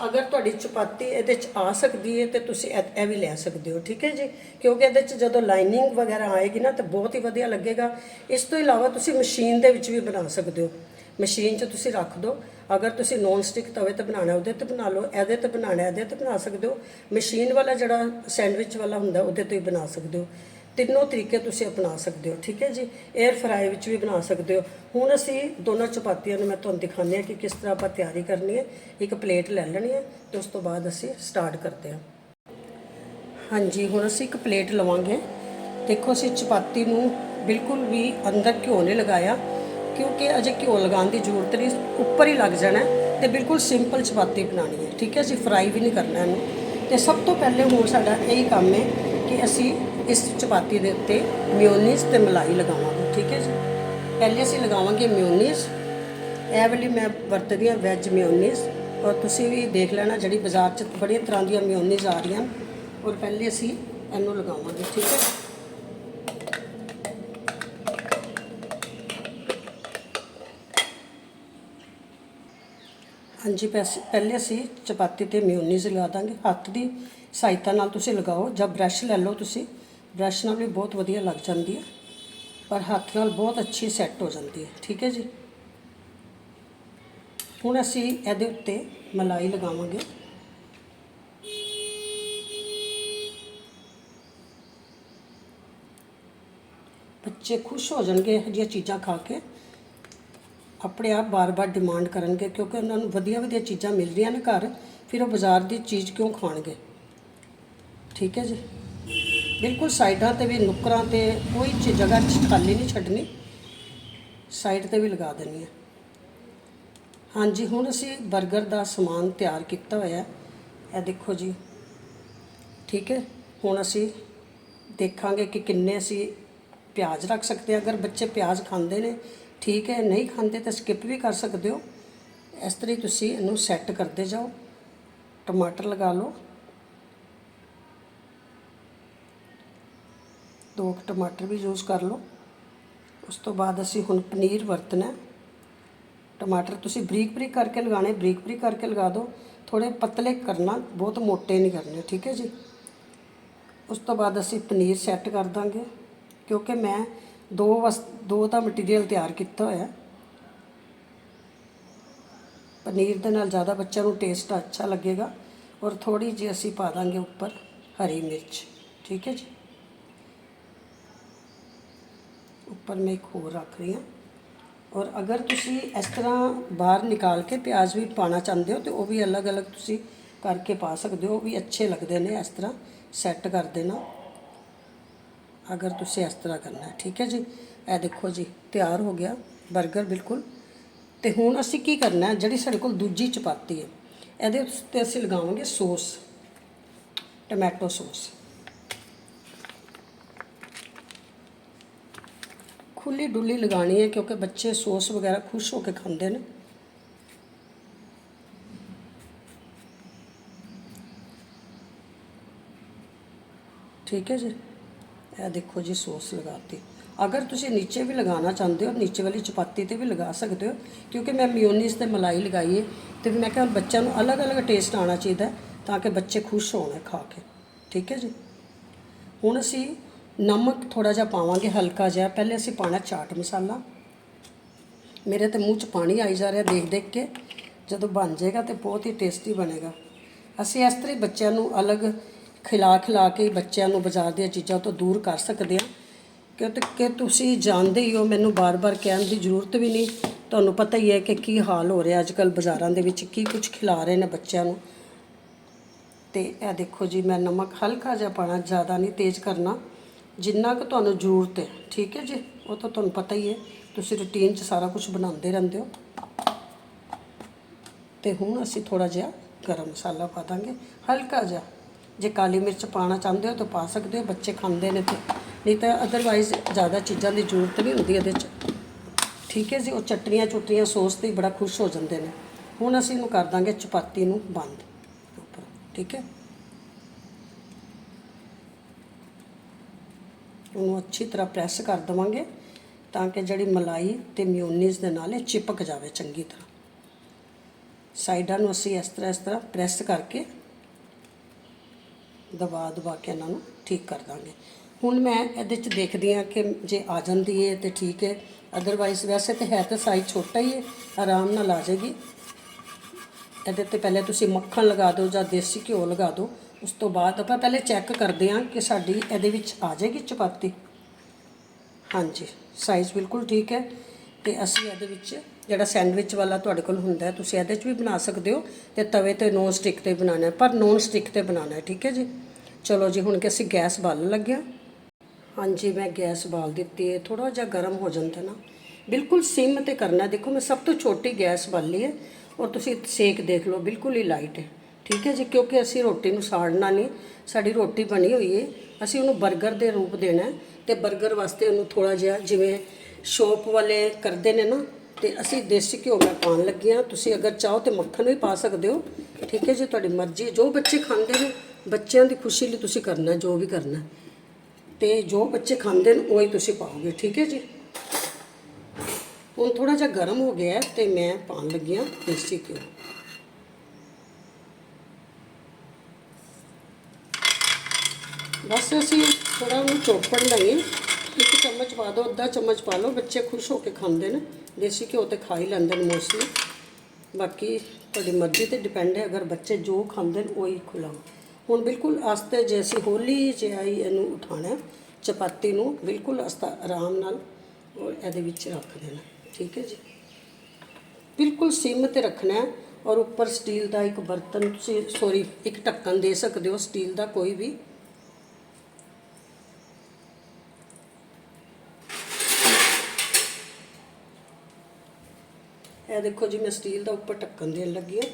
Speaker 1: ਅਗਰ ਤੁਹਾਡੀ ਚਪਾਤੀ ਇਹਦੇ 'ਚ ਆ ਸਕਦੀ ਹੈ ਤੇ ਤੁਸੀਂ ਇਹ ਇਹ ਵੀ ਲੈ ਸਕਦੇ ਹੋ, ਠੀਕ ਹੈ ਜੀ? ਕਿਉਂਕਿ ਇਹਦੇ 'ਚ ਜਦੋਂ ਲਾਈਨਿੰਗ ਵਗੈਰਾ ਆਏਗੀ ਨਾ ਤਾਂ ਬਹੁਤ ਹੀ ਵਧੀਆ ਲੱਗੇਗਾ। ਇਸ ਤੋਂ ਇਲਾਵਾ ਤੁਸੀਂ ਮਸ਼ੀਨ ਦੇ ਵਿੱਚ ਵੀ ਬਣਾ ਸਕਦੇ ਹੋ। ਮਸ਼ੀਨ 'ਚ ਤੁਸੀਂ ਰੱਖ ਦਿਓ ਅਗਰ ਤੁਸੀਂ ਨੌਨ ਸਟਿਕ ਤਵੇ ਤੇ ਬਣਾਉਣਾ, ਉਹਦੇ ਤੇ ਬਣਾ ਲਓ, ਇਹਦੇ ਤੇ ਬਣਾਉਣਾ, ਇਹਦੇ ਤੇ ਬਣਾ ਸਕਦੇ ਹੋ। ਮਸ਼ੀਨ ਵਾਲਾ ਜਿਹੜਾ ਸੈਂਡਵਿਚ ਵਾਲਾ ਹੁੰਦਾ, ਉਹਦੇ ਤੇ ਹੀ ਬਣਾ ਸਕਦੇ ਹੋ। ਤਿੰਨੋਂ ਤਰੀਕੇ ਤੁਸੀਂ ਅਪਣਾ ਸਕਦੇ ਹੋ, ਠੀਕ ਹੈ ਜੀ? 에ਅਰ ਫਰਾਈ ਵਿੱਚ ਵੀ ਬਣਾ ਸਕਦੇ ਹੋ। ਹੁਣ ਅਸੀਂ ਦੋਨਾਂ ਚਪਾਤੀਆਂ ਨੂੰ ਮੈਂ ਤੁਹਾਨੂੰ ਦਿਖਾਉਂਦੀ ਹਾਂ ਕਿ ਕਿਸ ਤਰ੍ਹਾਂ ਆਪਾਂ ਤਿਆਰੀ ਕਰਨੀ ਹੈ। ਇੱਕ ਪਲੇਟ ਲੈ ਲੈਣੀ ਹੈ ਤੇ ਉਸ ਤੋਂ ਬਾਅਦ ਅਸੀਂ ਸਟਾਰਟ ਕਰਦੇ ਹਾਂ। ਹਾਂਜੀ, ਹੁਣ ਅਸੀਂ ਇੱਕ ਪਲੇਟ ਲਵਾਂਗੇ। ਦੇਖੋ, ਅਸੀਂ ਚਪਾਤੀ ਨੂੰ ਬਿਲਕੁਲ ਵੀ ਅੰਦਰ ਘਿਓ ਨਹੀਂ ਲਗਾਇਆ, ਕਿਉਂਕਿ ਅਜੇ ਘਿਓ ਲਗਾਉਣ ਦੀ ਜ਼ਰੂਰਤ ਨਹੀਂ, ਉੱਪਰ ਹੀ ਲੱਗ ਜਾਣਾ ਹੈ ਤੇ ਬਿਲਕੁਲ ਸਿੰਪਲ ਚਪਾਤੀ ਬਣਾਉਣੀ ਹੈ, ਠੀਕ ਹੈ ਅਸੀਂ ਫਰਾਈ ਵੀ ਨਹੀਂ ਕਰਨਾ ਇਹਨੂੰ। ਤੇ ਸਭ ਤੋਂ ਪਹਿਲੇ ਹੁਣ ਸਾਡਾ ਇਹ ਕੰਮ ਹੈ ਕਿ ਅਸੀਂ ਇਸ ਚਪਾਤੀ ਦੇ ਉੱਤੇ ਮਿਓਨੀਜ਼ ਤੇ ਮਲਾਈ ਲਗਾਵਾਂਗੇ, ਠੀਕ ਹੈ ਜੀ? ਪਹਿਲੇ ਅਸੀਂ ਲਗਾਵਾਂਗੇ ਮਿਓਨੀਜ਼। ਇਹ ਵਾਲੀ ਮੈਂ ਵਰਤਦੀ ਹਾਂ ਵੈਜ ਮਿਓਨੀਜ਼। ਔਰ ਤੁਸੀਂ ਵੀ ਦੇਖ ਲੈਣਾ ਜਿਹੜੀ ਬਾਜ਼ਾਰ 'ਚ ਬੜੀਆਂ ਤਰ੍ਹਾਂ ਦੀਆਂ ਮਿਓਨੀਜ਼ ਆ ਰਹੀਆਂ। ਔਰ ਪਹਿਲੇ ਅਸੀਂ ਇਹਨੂੰ ਲਗਾਵਾਂਗੇ, ਠੀਕ ਹੈ? ਹਾਂਜੀ, ਪੈਸ- ਪਹਿਲੇ ਅਸੀਂ ਚਪਾਤੀ ਤੇ ਮਿਓਨੀਜ਼ ਲਗਾ ਦਾਂਗੇ। ਹੱਥ ਦੀ ਸਹਾਇਤਾ ਨਾਲ ਤੁਸੀਂ ਲਗਾਓ ਜਾਂ ਬ੍ਰਸ਼ ਲੈ ਲਓ ਤੁਸੀਂ। ਬ੍ਰਸ਼ ਨਾਲ ਵੀ ਬਹੁਤ ਵਧੀਆ ਲੱਗ ਜਾਂਦੀ ਹੈ, ਪਰ ਹੱਥ ਨਾਲ ਬਹੁਤ ਅੱਛੀ ਸੈੱਟ ਹੋ ਜਾਂਦੀ ਹੈ, ਠੀਕ ਹੈ ਜੀ? ਹੁਣ ਅਸੀਂ ਇਹਦੇ ਉੱਤੇ ਮਲਾਈ ਲਗਾਵਾਂਗੇ। ਬੱਚੇ ਖੁਸ਼ ਹੋ ਜਾਣਗੇ ਇਹੋ ਜਿਹੀਆਂ ਚੀਜ਼ਾਂ ਖਾ ਕੇ। ਆਪਣੇ ਆਪ ਬਾਰ-ਬਾਰ ਡਿਮਾਂਡ ਕਰਨਗੇ, ਕਿਉਂਕਿ ਉਹਨਾਂ ਨੂੰ ਵਧੀਆ-ਵਧੀਆ ਚੀਜ਼ਾਂ ਮਿਲ ਰਹੀਆਂ ਨੇ ਘਰ, ਫਿਰ ਉਹ ਬਾਜ਼ਾਰ ਦੀ ਚੀਜ਼ ਕਿਉਂ ਖਾਣਗੇ? ਠੀਕ ਹੈ ਜੀ? ਬਿਲਕੁਲ ਸਾਈਡਾਂ ਤੇ ਵੀ, ਨੁੱਕਰਾਂ ਤੇ ਕੋਈ ਚ ਜਗ੍ਹਾ ਖਾਲੀ ਨਹੀਂ ਛੱਡਣੀ। ਸਾਈਡ ਤੇ ਵੀ ਲਗਾ ਦੇਣੀ ਹੈ। ਹਾਂਜੀ, ਹੁਣ ਅਸੀਂ 버ਗਰ ਦਾ ਸਮਾਨ ਤਿਆਰ ਕੀਤਾ ਹੋਇਆ ਇਹ ਦੇਖੋ ਜੀ। ਠੀਕ ਹੈ। ਹੁਣ ਅਸੀਂ ਦੇਖਾਂਗੇ ਕਿ ਕਿੰਨੇ ਅਸੀਂ ਪਿਆਜ਼ ਰੱਖ ਸਕਦੇ ਹਾਂ। ਅਗਰ ਬੱਚੇ ਪਿਆਜ਼ ਖਾਂਦੇ ਨੇ, ਠੀਕ ਹੈ। ਨਹੀਂ ਖਾਂਦੇ ਤਾਂ ਸਕਿਪ ਵੀ ਕਰ ਸਕਦੇ ਹੋ। ਇਸ ਤਰ੍ਹਾਂ ਹੀ ਤੁਸੀਂ ਇਹਨੂੰ ਸੈੱਟ ਕਰਦੇ ਜਾਓ। ਟਮਾਟਰ ਲਗਾ ਲਓ। ਦੋ ਟਮਾਟਰ ਵੀ ਯੂਜ਼ ਕਰ ਲਓ। ਉਸ ਤੋਂ ਬਾਅਦ ਅਸੀਂ ਹੁਣ ਪਨੀਰ ਵਰਤਣਾ ਟਮਾਟਰ ਤੁਸੀਂ ਬਰੀਕ ਬਰੀਕ ਕਰਕੇ ਲਗਾਣੇ ਬਰੀਕ ਬਰੀਕ ਕਰਕੇ ਲਗਾ ਦਿਓ। ਥੋੜੇ ਪਤਲੇ ਕਰਨਾ, ਬਹੁਤ ਮੋਟੇ ਨਹੀਂ ਕਰਨੇ, ਠੀਕ ਹੈ ਜੀ? ਉਸ ਤੋਂ ਬਾਅਦ ਅਸੀਂ ਪਨੀਰ ਸੈੱਟ ਕਰ ਦਾਂਗੇ, ਕਿਉਂਕਿ ਮੈਂ ਦੋ ਵਸ, ਦੋ ਦਾ ਮਟੀਰੀਅਲ ਤਿਆਰ ਕੀਤਾ ਹੋਇਆ। ਪਨੀਰ ਦੇ ਨਾਲ ਜ਼ਿਆਦਾ ਬੱਚਿਆਂ ਨੂੰ ਟੇਸਟ ਅੱਛਾ ਲੱਗੇਗਾ ਔਰ ਥੋੜੀ ਜਿਹੀ ਅਸੀਂ ਪਾ ਦਾਂਗੇ ਉੱਪਰ ਹਰੀ ਮਿਰਚ, ਠੀਕ ਹੈ ਜੀ? ਉੱਪਰ ਮੈਂ ਇੱਕ ਹੋਰ ਰੱਖ ਰਹੀ ਹਾਂ। ਔਰ ਅਗਰ ਤੁਸੀਂ ਇਸ ਤਰ੍ਹਾਂ ਬਾਹਰ ਨਿਕਾਲ ਕੇ ਪਿਆਜ਼ ਵੀ ਪਾਣਾ ਚਾਹੁੰਦੇ ਹੋ, ਤੇ ਉਹ ਵੀ ਅਲੱਗ-ਅਲੱਗ ਤੁਸੀਂ ਕਰਕੇ ਪਾ ਸਕਦੇ ਹੋ। ਉਹ ਵੀ ਅੱਛੇ ਲੱਗਦੇ ਨੇ, ਇਸ ਤਰ੍ਹਾਂ ਸੈੱਟ ਕਰ ਦੇਣਾ। ਅਗਰ ਤੁਸੀਂ ਇਸ ਤਰ੍ਹਾਂ ਕਰਨਾ ਠੀਕ ਹੈ ਜੀ? ਇਹ ਦੇਖੋ ਜੀ, ਤਿਆਰ ਹੋ ਗਿਆ 버ਗਰ ਬਿਲਕੁਲ। ਤੇ ਹੁਣ ਅਸੀਂ ਕੀ ਕਰਨਾ ਜਿਹੜੀ ਸਾਡੇ ਕੋਲ ਦੂਜੀ ਚਪਾਤੀ ਹੈ, ਇਹਦੇ ਉੱਤੇ ਅਸੀਂ ਲਗਾਵਾਂਗੇ ਸੌਸ, ਟੋਮੈਟੋ ਸੌਸ। ਖੁੱਲੀ ਡੁੱਲੀ ਲਗਾਣੀ ਹੈ ਕਿਉਂਕਿ ਬੱਚੇ ਸੌਸ ਵਗੈਰਾ ਖੁਸ਼ ਹੋ ਕੇ ਖਾਂਦੇ ਨੇ। ਠੀਕ ਹੈ ਜੀ। ਇਹ ਦੇਖੋ ਜੀ ਸੌਸ ਲਗਾਤੀ। ਅਗਰ ਤੁਸੀਂ ਨੀਚੇ ਵੀ ਲਗਾਉਣਾ ਚਾਹੁੰਦੇ ਹੋ, ਨੀਚੇ ਵਾਲੀ ਚਪਾਤੀ ਤੇ ਵੀ ਲਗਾ ਸਕਦੇ ਹੋ, ਕਿਉਂਕਿ ਮੈਂ ਮਿਓਨੀਜ਼ ਤੇ ਮਲਾਈ ਲਗਾਈ ਹੈ ਤੇ ਮੈਂ ਕਿਹਾ ਬੱਚਿਆਂ ਨੂੰ ਅਲੱਗ-ਅਲੱਗ ਟੇਸਟ ਆਉਣਾ ਚਾਹੀਦਾ ਤਾਂ ਕਿ ਬੱਚੇ ਖੁਸ਼ ਹੋਣ ਖਾ ਕੇ। ਠੀਕ ਹੈ ਜੀ। ਹੁਣ ਅਸੀਂ ਨਮਕ ਥੋੜਾ ਜਿਹਾ ਪਾਵਾਂਗੇ, ਹਲਕਾ ਜਿਹਾ। ਪਹਿਲੇ ਅਸੀਂ ਪਾਣਾ ਚਾਟ ਮਸਾਲਾ। ਮੇਰੇ ਤੇ ਮੂੰਹ 'ਚ ਪਾਣੀ ਆਈ ਜਾ ਰਿਹਾ ਦੇਖ ਦੇਖ ਕੇ। ਜਦੋਂ ਬਣ ਜਾਏਗਾ ਤੇ ਬਹੁਤ ਹੀ ਟੇਸਟੀ ਬਣੇਗਾ। ਅਸੀਂ ਇਸ ਤਰ੍ਹਾਂ ਹੀ ਬੱਚਿਆਂ ਨੂੰ ਅਲੱਗ ਖਿਲਾ ਖਿਲਾ ਕੇ ਬੱਚਿਆਂ ਨੂੰ ਬਾਜ਼ਾਰ ਦੀਆਂ ਚੀਜ਼ਾਂ ਤੋਂ ਦੂਰ ਕਰ ਸਕਦੇ ਹਾਂ। ਕਿਉਂਕਿ ਕਿ ਤੁਸੀਂ ਜਾਣਦੇ ਹੀ ਹੋ, ਮੈਨੂੰ ਬਾਰ-ਬਾਰ ਕਹਿਣ ਦੀ ਜ਼ਰੂਰਤ ਵੀ ਨਹੀਂ। ਤੁਹਾਨੂੰ ਪਤਾ ਹੀ ਹੈ ਕਿ ਕੀ ਹਾਲ ਹੋ ਰਿਹਾ ਅੱਜ ਕੱਲ ਬਾਜ਼ਾਰਾਂ ਦੇ ਵਿੱਚ, ਕੀ ਕੁਝ ਖਿਲਾ ਰਹੇ ਨੇ ਬੱਚਿਆਂ ਨੂੰ। ਤੇ ਇਹ ਦੇਖੋ ਜੀ, ਮੈਂ ਨਮਕ ਹਲਕਾ ਜਿਹਾ ਪਾਣਾ ਜ਼ਿਆਦਾ ਨਹੀਂ ਤੇਜ਼ ਕਰਨਾ। ਜਿੰਨਾ ਕੁ ਤੁਹਾਨੂੰ ਜ਼ਰੂਰਤ ਹੈ, ਠੀਕ ਹੈ ਜੀ? ਉਹ ਤਾਂ ਤੁਹਾਨੂੰ ਪਤਾ ਹੀ ਹੈ। ਤੁਸੀਂ ਰੁਟੀਨ 'ਚ ਸਾਰਾ ਕੁਝ ਬਣਾਉਂਦੇ ਰਹਿੰਦੇ ਹੋ। ਤੇ ਹੁਣ ਅਸੀਂ ਥੋੜਾ ਜਿਹਾ ਗਰਮ ਮਸਾਲਾ ਪਾ ਦਾਂਗੇ। ਹਲਕਾ ਜਿਹਾ। ਜੇ ਕਾਲੀ ਮਿਰਚ ਪਾਣਾ ਚਾਹੁੰਦੇ ਹੋ ਤਾਂ ਪਾ ਸਕਦੇ ਹੋ, ਬੱਚੇ ਖਾਂਦੇ ਨੇ ਤੇ। ਨਹੀਂ ਤਾਂ ਅਦਰਵਾਈਜ਼ ਜ਼ਿਆਦਾ ਚੀਜ਼ਾਂ ਦੀ ਜ਼ਰੂਰਤ ਨਹੀਂ ਹੁੰਦੀ ਇਹਦੇ 'ਚ। ਠੀਕ ਹੈ ਜੀ? ਉਹ ਚਟਨੀਆਂ ਚੁਟਨੀਆਂ ਸੌਸ ਤੇ ਹੀ ਬੜਾ ਖੁਸ਼ ਹੋ ਜਾਂਦੇ ਨੇ। ਹੁਣ ਅਸੀਂ ਇਹਨੂੰ ਕਰ ਦਾਂਗੇ ਚਪਾਤੀ ਨੂੰ ਬੰਦ। ਉੱਪਰ। ਠੀਕ ਹੈ? ਉਹਨੂੰ ਅੱਛੀ ਤਰ੍ਹਾਂ ਪ੍ਰੈਸ ਕਰ ਦਵਾਂਗੇ ਤਾਂ ਕਿ ਜਿਹੜੀ ਮਲਾਈ ਤੇ ਮਿਓਨੀਜ਼ ਦੇ ਨਾਲ ਇਹ ਚਿਪਕ ਜਾਵੇ ਚੰਗੀ ਤਰ੍ਹਾਂ। ਸਾਈਡਾਂ ਨੂੰ ਅਸੀਂ ਇਸ ਤਰ੍ਹਾਂ ਇਸ ਤਰ੍ਹਾਂ ਪ੍ਰੈਸ ਕਰਕੇ ਦਬਾ ਦਬਾ ਕੇ ਇਹਨਾਂ ਨੂੰ ਠੀਕ ਕਰ ਦਾਂਗੇ। ਹੁਣ ਮੈਂ ਇਹਦੇ ਚ ਦੇਖਦੀ ਹਾਂ ਕਿ ਜੇ ਆ ਜਾਂਦੀ ਹੈ ਤੇ ਠੀਕ ਹੈ ਅਦਰਵਾਈਜ਼ ਵੈਸੇ ਤੇ ਹੈ ਤਾਂ ਸਾਈਜ਼ ਛੋਟਾ ਹੀ ਹੈ ਆਰਾਮ ਨਾਲ ਆ ਜਾਏਗੀ। ਇਹਦੇ ਤੇ ਪਹਿਲੇ ਤੁਸੀਂ ਮੱਖਣ ਲਗਾ ਦਿਓ ਜਾਂ ਦੇਸੀ ਘਿਓ ਲਗਾ ਦਿਓ। ਉਸ ਤੋਂ ਬਾਅਦ ਆਪਾਂ ਪਹਿਲੇ ਚੈੱਕ ਕਰਦੇ ਹਾਂ ਕਿ ਸਾਡੀ ਇਹਦੇ ਵਿੱਚ ਆ ਜਾਏਗੀ ਚਪਾਤੀ। ਹਾਂਜੀ ਸਾਈਜ਼ ਬਿਲਕੁਲ ਠੀਕ ਹੈ ਤੇ ਅਸੀਂ ਇਹਦੇ ਵਿੱਚ ਜਿਹੜਾ ਸੈਂਡਵਿਚ ਵਾਲਾ ਤੁਹਾਡੇ ਕੋਲ ਹੁੰਦਾ ਤੁਸੀਂ ਇਹਦੇ 'ਚ ਵੀ ਬਣਾ ਸਕਦੇ ਹੋ ਤੇ ਤਵੇ ਤੇ ਨੋਨ ਸਟਿਕ ਤੇ ਬਣਾਉਣਾ ਹੈ, ਪਰ ਨੋਨ ਸਟਿਕ ਤੇ ਬਣਾਉਣਾ ਹੈ, ਠੀਕ ਹੈ ਜੀ? ਚਲੋ ਜੀ, ਹੁਣ ਕਿ ਅਸੀਂ ਗੈਸ ਬਾਲਣ ਲੱਗਿਆ ਹਾਂਜੀ, ਮੈਂ ਗੈਸ ਬਾਲ ਦਿੱਤੀ ਹੈ ਥੋੜਾ ਜਿਹਾ ਗਰਮ ਹੋ ਜਾਂਦਾ ਨਾ। ਬਿਲਕੁਲ ਸਿਮ ਤੇ ਕਰਨਾ ਦੇਖੋ, ਮੈਂ ਸਭ ਤੋਂ ਛੋਟੀ ਗੈਸ ਬਾਲੀ ਹੈ ਔਰ ਤੁਸੀਂ ਸੇਕ ਦੇਖ ਲਓ, ਬਿਲਕੁਲ ਹੀ ਲਾਈਟ ਹੈ। ਠੀਕ ਹੈ ਜੀ, ਕਿਉਂਕਿ ਅਸੀਂ ਰੋਟੀ ਨੂੰ ਸਾੜਨਾ ਨਹੀਂ, ਸਾਡੀ ਰੋਟੀ ਬਣੀ ਹੋਈ ਹੈ ਅਸੀਂ ਉਹਨੂੰ 버ਗਰ ਦੇ ਰੂਪ ਦੇਣਾ ਹੈ ਤੇ 버ਗਰ ਵਾਸਤੇ ਉਹਨੂੰ ਥੋੜਾ ਜਿਹਾ ਜਿਵੇਂ ਸ਼ੋਪ ਵਾਲੇ ਕਰਦੇ ਨੇ ਨਾ, ਤੇ ਅਸੀਂ ਦੇਸੀ ਘਿਓ ਮੈਂ ਪਾਉਣ ਲੱਗੇ ਹਾਂ। ਤੁਸੀਂ ਅਗਰ ਚਾਹੋ ਤੇ ਮੱਖਣ ਵੀ ਪਾ ਸਕਦੇ ਹੋ। ਠੀਕ ਹੈ ਜੀ, ਤੁਹਾਡੀ ਮਰਜ਼ੀ ਜੋ ਬੱਚੇ ਖਾਂਦੇ ਨੇ, ਬੱਚਿਆਂ ਦੀ ਖੁਸ਼ੀ ਲਈ ਤੁਸੀਂ ਕਰਨਾ, ਜੋ ਵੀ ਕਰਨਾ ਤੇ ਜੋ ਬੱਚੇ ਖਾਂਦੇ ਨੇ, ਉਹ ਹੀ ਤੁਸੀਂ ਪਾਓਗੇ। ਠੀਕ ਹੈ ਜੀ? ਹੁਣ ਥੋੜਾ ਜਿਹਾ ਗਰਮ ਹੋ ਗਿਆ ਹੈ ਤੇ ਮੈਂ ਪਾਉਣ ਲੱਗੀ ਹਾਂ ਦੇਸੀ ਘਿਓ। ਬਸ ਅਸੀਂ ਥੋੜਾ ਉਹਨੂੰ ਚੋਪੜ ਲਈਏ ਇੱਕ ਚਮਚ ਪਾ ਦਿਓ, ਅੱਧਾ ਚਮਚ ਪਾ ਲਓ। ਬੱਚੇ ਖੁਸ਼ ਹੋ ਕੇ ਖਾਂਦੇ ਨੇ। ਦੇਸੀ ਘਿਓ ਤੇ ਖਾ ਹੀ ਲੈਂਦੇ ਨੇ ਮੋਸਟਲੀ ਬਾਕੀ ਤੁਹਾਡੀ ਮਰਜ਼ੀ ਤੇ ਡਿਪੈਂਡ ਹੈ। ਅਗਰ ਬੱਚੇ ਜੋ ਖਾਂਦੇ ਨੇ, ਉਹੀ ਖਿਲਾਓ ਹੁਣ ਬਿਲਕੁਲ ਆਸਤੇ ਜੇ ਅਸੀਂ ਹੌਲੀ ਜਿਹਾ ਹੀ ਇਹਨੂੰ ਉਠਾਣਾ ਚਪਾਤੀ ਨੂੰ ਬਿਲਕੁਲ ਆਸਤਾ ਆਰਾਮ ਨਾਲ ਇਹਦੇ ਵਿੱਚ ਰੱਖ ਦੇਣਾ ਠੀਕ ਹੈ ਜੀ? ਬਿਲਕੁਲ ਸਿਮ ਤੇ ਰੱਖਣਾ ਹੈ ਔਰ ਉੱਪਰ ਸਟੀਲ ਦਾ ਇੱਕ ਬਰਤਨ ਤੁਸੀਂ ਸੌਰੀ ਇੱਕ ਢੱਕਣ ਦੇ ਸਕਦੇ ਹੋ। ਸਟੀਲ ਦਾ ਕੋਈ ਵੀ ਇਹ ਦੇਖੋ ਜੀ, ਮੈਂ ਸਟੀਲ ਦਾ ਉੱਪਰ ਢੱਕਣ ਦੇਣ ਲੱਗੀ ਹਾਂ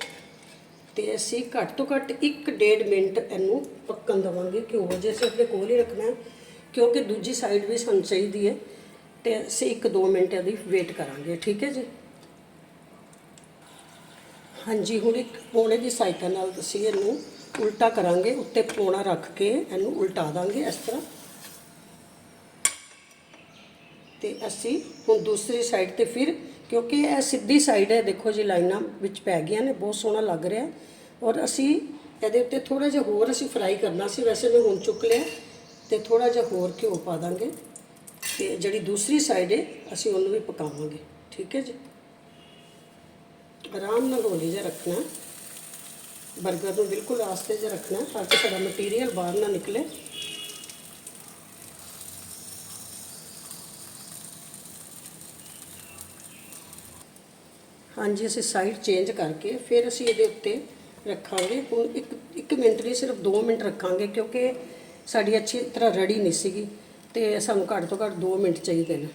Speaker 1: ਤੇ ਅਸੀਂ ਘੱਟ ਤੋਂ ਘੱਟ 1.5 ਮਿੰਟ ਇਹਨੂੰ ਪੱਕਣ ਦਵਾਂਗੇ ਘਿਓ ਜੇ ਅਸੀਂ ਆਪਣੇ ਕੋਲ ਹੀ ਰੱਖਣਾ ਕਿਉਂਕਿ ਦੂਜੀ ਸਾਈਡ ਵੀ ਸਾਨੂੰ ਚਾਹੀਦੀ ਹੈ ਤੇ ਅਸੀਂ 1-2 ਮਿੰਟ ਇਹਦੀ ਵੇਟ ਕਰਾਂਗੇ, ਠੀਕ ਹੈ ਜੀ? ਹਾਂਜੀ, ਹੁਣ ਇੱਕ ਪੌਣੇ ਦੀ ਸਹਾਇਤਾ ਨਾਲ ਅਸੀਂ ਇਹਨੂੰ ਉਲਟਾ ਕਰਾਂਗੇ, ਉੱਤੇ ਪੌਣਾ ਰੱਖ ਕੇ ਇਹਨੂੰ ਉਲਟਾ ਦਾਂਗੇ ਇਸ ਤਰ੍ਹਾਂ। ਤੇ ਅਸੀਂ ਹੁਣ ਦੂਸਰੀ ਸਾਈਡ ਤੇ ਫਿਰ ਕਿਉਂਕਿ ਇਹ ਸਿੱਧੀ ਸਾਈਡ ਹੈ, ਦੇਖੋ ਜੀ ਲਾਈਨਾਂ ਵਿੱਚ ਪੈ ਗਈਆਂ ਨੇ, ਬਹੁਤ ਸੋਹਣਾ ਲੱਗ ਰਿਹਾ। ਔਰ ਅਸੀਂ ਇਹਦੇ ਉੱਤੇ ਥੋੜਾ ਜਿਹਾ ਹੋਰ ਅਸੀਂ ਫਰਾਈ ਕਰਨਾ ਸੀ, ਵੈਸੇ ਮੈਂ ਹੁਣ ਚੁੱਕ ਲਿਆ ਤੇ ਥੋੜਾ ਜਿਹਾ ਹੋਰ ਘਿਓ ਪਾ ਦਾਂਗੇ ਤੇ ਜਿਹੜੀ ਦੂਸਰੀ ਸਾਈਡ ਹੈ, ਅਸੀਂ ਉਹਨੂੰ ਵੀ ਪਕਾਵਾਂਗੇ, ਠੀਕ ਹੈ ਜੀ? ਆਰਾਮ ਨਾਲ ਹੌਲੀ ਜਿਹਾ ਰੱਖਣਾ ਬਰਗਰ ਨੂੰ ਬਿਲਕੁਲ ਆਸਤੇ ਜਿਹਾ ਰੱਖਣਾ ਹੈ, ਤਾਂ ਕਿ ਸਾਡਾ ਮਟੀਰੀਅਲ ਬਾਹਰ ਨਾ ਨਿਕਲੇ। ਹਾਂਜੀ, ਅਸੀਂ ਸਾਈਡ ਚੇਂਜ ਕਰਕੇ ਫਿਰ ਅਸੀਂ ਇਹਦੇ ਉੱਤੇ ਰੱਖਾਂਗੇ। ਹੁਣ ਇੱਕ ਇੱਕ ਮਿੰਟ ਨਹੀਂ, ਸਿਰਫ 2 ਮਿੰਟ ਰੱਖਾਂਗੇ ਕਿਉਂਕਿ ਸਾਡੀ ਅੱਛੀ ਤਰ੍ਹਾਂ ਰੜੀ ਨਹੀਂ ਸੀਗੀ ਤੇ ਸਾਨੂੰ ਘੱਟ ਤੋਂ ਘੱਟ 2 ਮਿੰਟ ਚਾਹੀਦੇ ਨੇ।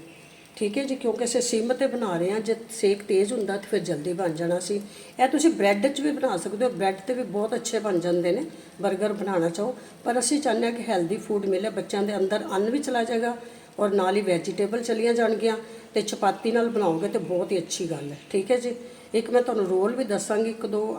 Speaker 1: ਠੀਕ ਹੈ ਜੀ, ਕਿਉਂਕਿ ਅਸੀਂ ਸਿਮ ਤੇ ਬਣਾ ਰਹੇ ਹਾਂ। ਜੇ ਸੇਕ ਤੇਜ਼ ਹੁੰਦਾ ਤਾਂ ਫਿਰ ਜਲਦੀ ਬਣ ਜਾਣਾ ਸੀ। ਇਹ ਤੁਸੀਂ ਬ੍ਰੈਡ 'ਚ ਵੀ ਬਣਾ ਸਕਦੇ ਹੋ। ਬ੍ਰੈਡ ਤੇ ਵੀ ਬਹੁਤ ਅੱਛੇ ਬਣ ਜਾਂਦੇ ਨੇ। 버ਗਰ ਬਣਾਉਣਾ ਚਾਹੋ। ਪਰ ਅਸੀਂ ਚਾਹੁੰਦੇ ਹਾਂ ਕਿ ਹੈਲਦੀ ਫੂਡ ਮਿਲੇ। ਬੱਚਿਆਂ ਦੇ ਅੰਦਰ ਅੰਨ ਵੀ ਚਲਾ ਜਾਏਗਾ ਔਰ ਨਾਲ ਹੀ ਵੈਜੀਟੇਬਲ ਚਲੀਆਂ ਜਾਣਗੀਆਂ। ਤੇ ਚਪਾਤੀ ਨਾਲ ਬਣਾਓਗੇ ਤੇ ਬਹੁਤ ਹੀ ਅੱਛੀ ਗੱਲ ਹੈ। ਠੀਕ ਹੈ ਜੀ? ਇੱਕ ਮੈਂ ਤੁਹਾਨੂੰ ਰੋਲ ਵੀ ਦੱਸਾਂਗੀ ਇੱਕ ਦੋ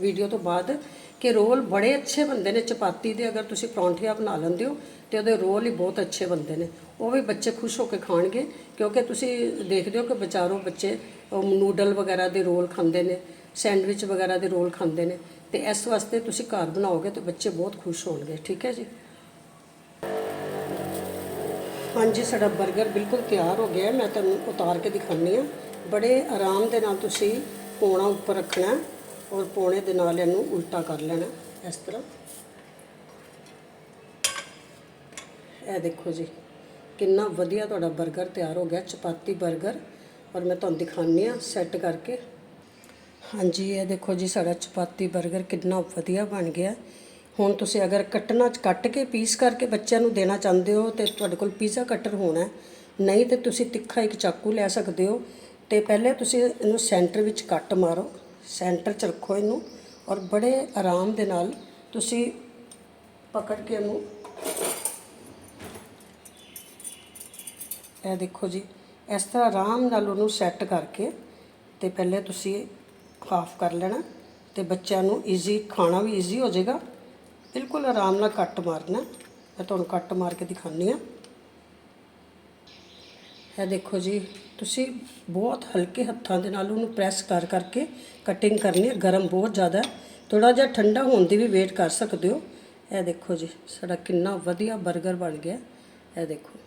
Speaker 1: ਵੀਡੀਓ ਤੋਂ ਬਾਅਦ ਕਿ ਰੋਲ ਬੜੇ ਅੱਛੇ ਬੰਦੇ ਨੇ। ਚਪਾਤੀ ਦੇ ਅਗਰ ਤੁਸੀਂ ਪਰੌਂਠੀਆਂ ਬਣਾ ਲੈਂਦੇ ਹੋ ਤੇ ਉਹਦੇ ਰੋਲ ਹੀ ਬਹੁਤ ਅੱਛੇ ਬਣਦੇ ਨੇ। ਉਹ ਵੀ ਬੱਚੇ ਖੁਸ਼ ਹੋ ਕੇ ਖਾਣਗੇ ਕਿਉਂਕਿ ਤੁਸੀਂ ਦੇਖਦੇ ਹੋ ਕਿ ਵਿਚਾਰੋ ਬੱਚੇ ਨੂਡਲ ਵਗੈਰਾ ਦੇ ਰੋਲ ਖਾਂਦੇ ਨੇ, ਸੈਂਡਵਿਚ ਵਗੈਰਾ ਦੇ ਰੋਲ ਖਾਂਦੇ ਨੇ ਤੇ ਇਸ ਵਾਸਤੇ ਤੁਸੀਂ ਘਰ ਬਣਾਓਗੇ ਤੇ ਬੱਚੇ ਬਹੁਤ ਖੁਸ਼ ਹੋਣਗੇ। ਠੀਕ ਹੈ ਜੀ? ਹਾਂਜੀ, ਸਾਡਾ 버ਗਰ ਬਿਲਕੁਲ ਤਿਆਰ ਹੋ ਗਿਆ ਮੈਂ ਤੁਹਾਨੂੰ ਉਤਾਰ ਕੇ ਦਿਖਾਉਂਦੀ ਆ ਬੜੇ ਆਰਾਮ ਦੇ ਨਾਲ ਤੁਸੀਂ ਪੋਣਾ ਉੱਪਰ ਰੱਖਣਾ ਔਰ ਪੋਣੇ ਦੇ ਨਾਲ ਇਹਨੂੰ ਉਲਟਾ ਕਰ ਲੈਣਾ ਇਸ ਤਰ੍ਹਾਂ। ਇਹ ਦੇਖੋ ਜੀ, ਕਿੰਨਾ ਵਧੀਆ ਤੁਹਾਡਾ 버ਗਰ ਤਿਆਰ ਹੋ ਗਿਆ, ਚਪਾਤੀ 버ਗਰ ਔਰ ਮੈਂ ਤੁਹਾਨੂੰ ਦਿਖਾਉਂਦੀ ਆ ਸੈੱਟ ਕਰਕੇ। ਹਾਂਜੀ, ਇਹ ਦੇਖੋ ਜੀ, ਸਾਡਾ ਚਪਾਤੀ 버ਗਰ ਕਿੰਨਾ ਵਧੀਆ ਬਣ ਗਿਆ ਹੁਣ ਤੁਸੀਂ ਅਗਰ ਕੱਟਣਾ, ਕੱਟ ਕੇ ਪੀਸ ਕਰਕੇ ਬੱਚਿਆਂ ਨੂੰ ਦੇਣਾ ਚਾਹੁੰਦੇ ਹੋ ਤੇ ਤੁਹਾਡੇ ਕੋਲ ਪੀਜ਼ਾ ਕਟਰ ਹੋਣਾ ਨਹੀਂ ਤੇ ਤੁਸੀਂ ਤਿੱਖਾ ਇੱਕ ਚਾਕੂ ਲੈ ਸਕਦੇ ਹੋ ਤੇ ਪਹਿਲੇ ਤੁਸੀਂ ਇਹਨੂੰ ਸੈਂਟਰ ਵਿੱਚ ਕੱਟ ਮਾਰੋ ਸੈਂਟਰ 'ਚ ਰੱਖੋ ਇਹਨੂੰ ਔਰ ਬੜੇ ਆਰਾਮ ਦੇ ਨਾਲ ਤੁਸੀਂ ਪਕੜ ਕੇ ਇਹਨੂੰ ਇਹ ਦੇਖੋ ਜੀ, ਇਸ ਤਰ੍ਹਾਂ ਆਰਾਮ ਨਾਲ ਉਹਨੂੰ ਸੈੱਟ ਕਰਕੇ ਤੇ ਪਹਿਲੇ ਤੁਸੀਂ ਹਾਫ ਕਰ ਲੈਣਾ ਤੇ ਬੱਚਿਆਂ ਨੂੰ ਈਜ਼ੀ ਖਾਣਾ ਵੀ ਈਜ਼ੀ ਹੋ ਜਾਏਗਾ ਬਿਲਕੁਲ ਆਰਾਮ ਨਾਲ ਕੱਟ ਮਾਰਨਾ ਮੈਂ ਤੁਹਾਨੂੰ ਕੱਟ ਮਾਰ ਕੇ ਦਿਖਾਉਂਦੀ ਆ ਇਹ ਦੇਖੋ ਜੀ, ਤੁਸੀਂ ਬਹੁਤ ਹਲਕੇ ਹੱਥਾਂ ਦੇ ਨਾਲ ਉਹਨੂੰ ਪ੍ਰੈਸ ਕਰ ਕਰਕੇ ਕਟਿੰਗ ਕਰਨੀ ਹੈ। ਗਰਮ ਬਹੁਤ ਜ਼ਿਆਦਾ ਹੈ। ਥੋੜਾ ਜਿਹਾ ਠੰਡਾ ਹੋਣ ਦੀ ਵੀ ਵੇਟ ਕਰ ਸਕਦੇ ਹੋ। ਇਹ ਦੇਖੋ ਜੀ, ਸਾਡਾ ਕਿੰਨਾ ਵਧੀਆ 버ਗਰ ਬਣ ਗਿਆ। ਇਹ ਦੇਖੋ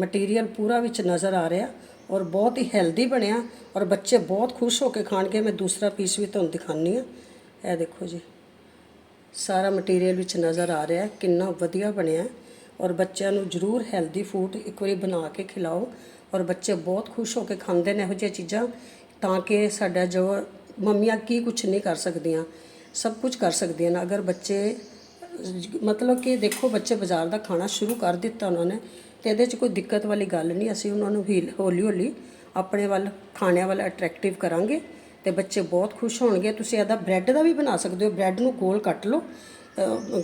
Speaker 1: ਮਟੀਰੀਅਲ ਪੂਰਾ ਵਿੱਚ ਨਜ਼ਰ ਆ ਰਿਹਾ ਔਰ ਬਹੁਤ ਹੀ ਹੈਲਦੀ ਬਣਿਆ ਔਰ ਬੱਚੇ ਬਹੁਤ ਖੁਸ਼ ਹੋ ਕੇ ਖਾਣਗੇ। ਮੈਂ ਦੂਸਰਾ ਪੀਸ ਵੀ ਤੁਹਾਨੂੰ ਦਿਖਾਉਂਦੀ ਆ ਇਹ ਦੇਖੋ ਜੀ ਸਾਰਾ ਮਟੀਰੀਅਲ ਵਿੱਚ ਨਜ਼ਰ ਆ ਰਿਹਾ ਹੈ, ਕਿੰਨਾ ਵਧੀਆ ਬਣਿਆ ਔਰ ਬੱਚਿਆਂ ਨੂੰ ਜ਼ਰੂਰ ਹੈਲਦੀ ਫੂਡ ਇੱਕ ਵਾਰੀ ਬਣਾ ਕੇ ਖਿਲਾਓ। ਔਰ ਬੱਚੇ ਬਹੁਤ ਖੁਸ਼ ਹੋ ਕੇ ਖਾਂਦੇ ਨੇ ਇਹੋ ਜਿਹੀਆਂ ਚੀਜ਼ਾਂ, ਤਾਂ ਕਿ ਸਾਡਾ ਜੋ ਮੰਮੀਆਂ ਕੀ ਕੁਝ ਨਹੀਂ ਕਰ ਸਕਦੀਆਂ, ਸਭ ਕੁਝ ਕਰ ਸਕਦੀਆਂ ਨੇ। ਅਗਰ ਬੱਚੇ, ਮਤਲਬ ਕਿ ਦੇਖੋ ਬੱਚੇ ਬਾਜ਼ਾਰ ਦਾ ਖਾਣਾ ਸ਼ੁਰੂ ਕਰ ਦਿੱਤਾ ਉਹਨਾਂ ਨੇ, ਤੇ ਇਹਦੇ 'ਚ ਕੋਈ ਦਿੱਕਤ ਵਾਲੀ ਗੱਲ ਨਹੀਂ, ਅਸੀਂ ਉਹਨਾਂ ਨੂੰ ਹੀਲ ਹੌਲੀ ਹੌਲੀ ਆਪਣੇ ਵੱਲ, ਖਾਣਿਆਂ ਵੱਲ ਅਟਰੈਕਟਿਵ ਕਰਾਂਗੇ। ਤੇ ਬੱਚੇ ਬਹੁਤ ਖੁਸ਼ ਹੋਣਗੇ। ਤੁਸੀਂ ਇਹਦਾ ਬ੍ਰੈਡ ਦਾ ਵੀ ਬਣਾ ਸਕਦੇ ਹੋ। ਬ੍ਰੈਡ ਨੂੰ ਗੋਲ ਕੱਟ ਲਓ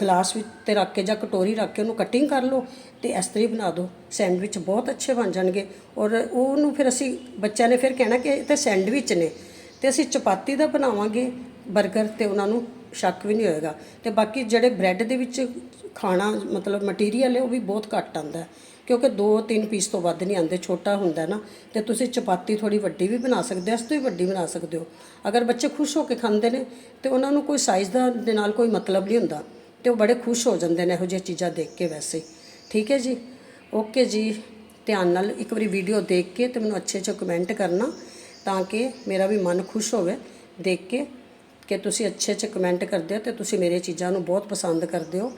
Speaker 1: ਗਲਾਸ ਵਿੱਚ ਤੇ ਰੱਖ ਕੇ ਜਾਂ ਕਟੋਰੀ ਰੱਖ ਕੇ ਉਹਨੂੰ ਕਟਿੰਗ ਕਰ ਲਓ ਤੇ ਇਸ ਤਰ੍ਹਾਂ ਹੀ ਬਣਾ ਦਿਓ। ਸੈਂਡਵਿਚ ਬਹੁਤ ਅੱਛੇ ਬਣ ਜਾਣਗੇ। ਔਰ ਉਹਨੂੰ ਫਿਰ ਅਸੀਂ, ਬੱਚਿਆਂ ਨੇ ਫਿਰ ਕਹਿਣਾ ਕਿ ਇਹ ਤਾਂ ਸੈਂਡਵਿਚ ਨੇ। ਤੇ ਅਸੀਂ ਚਪਾਤੀ ਦਾ ਬਣਾਵਾਂਗੇ 버ਗਰ ਤੇ ਉਹਨਾਂ ਨੂੰ ਸ਼ੱਕ ਵੀ ਨਹੀਂ ਹੋਏਗਾ। ਤੇ ਬਾਕੀ ਜਿਹੜੇ ਬ੍ਰੈਡ ਦੇ ਵਿੱਚ ਖਾਣਾ ਮਤਲਬ ਮਟੀਰੀਅਲ ਹੈ, ਉਹ ਵੀ ਬਹੁਤ ਘੱਟ ਆਂਦਾ ਕਿਉਂਕਿ 2-3 ਪੀਸ ਤੋਂ ਵੱਧ ਨਹੀਂ ਆਉਂਦੇ, ਛੋਟਾ ਹੁੰਦਾ ਨਾ, ਤੇ ਤੁਸੀਂ ਚਪਾਤੀ ਥੋੜੀ ਵੱਡੀ ਵੀ ਬਣਾ ਸਕਦੇ ਹੋ, ਇਸ ਤੋਂ ਵੀ ਵੱਡੀ ਬਣਾ ਸਕਦੇ ਹੋ। ਅਗਰ ਬੱਚੇ ਖੁਸ਼ ਹੋ ਕੇ ਖਾਂਦੇ ਨੇ, ਤੇ ਉਹਨਾਂ ਨੂੰ ਕੋਈ ਸਾਈਜ਼ ਦਾ, ਦੇ ਨਾਲ ਕੋਈ ਮਤਲਬ ਨਹੀਂ ਹੁੰਦਾ, ਤੇ ਉਹ ਬੜੇ ਖੁਸ਼ ਹੋ ਜਾਂਦੇ ਨੇ ਇਹੋ ਜਿਹੀਆਂ ਚੀਜ਼ਾਂ ਦੇਖ ਕੇ ਵੈਸੇ। ਠੀਕ ਹੈ ਜੀ? ਓਕੇ ਜੀ, ਧਿਆਨ ਨਾਲ ਇੱਕ ਵਾਰੀ ਵੀਡੀਓ ਦੇਖ ਕੇ ਤੇ ਮੈਨੂੰ ਅੱਛੇ ਅੱਛੇ ਕਮੈਂਟ ਕਰਨਾ, ਤਾਂ ਕਿ ਮੇਰਾ ਵੀ ਮਨ ਖੁਸ਼ ਹੋਵੇ, ਦੇਖ ਕੇ ਕਿ ਤੁਸੀਂ ਅੱਛੇ ਅੱਛੇ ਕਮੈਂਟ ਕਰਦੇ ਹੋ ਤੇ ਤੁਸੀਂ ਮੇਰੇ ਚੀਜ਼ਾਂ ਨੂੰ ਬਹੁਤ ਪਸੰਦ ਕਰਦੇ ਹੋ।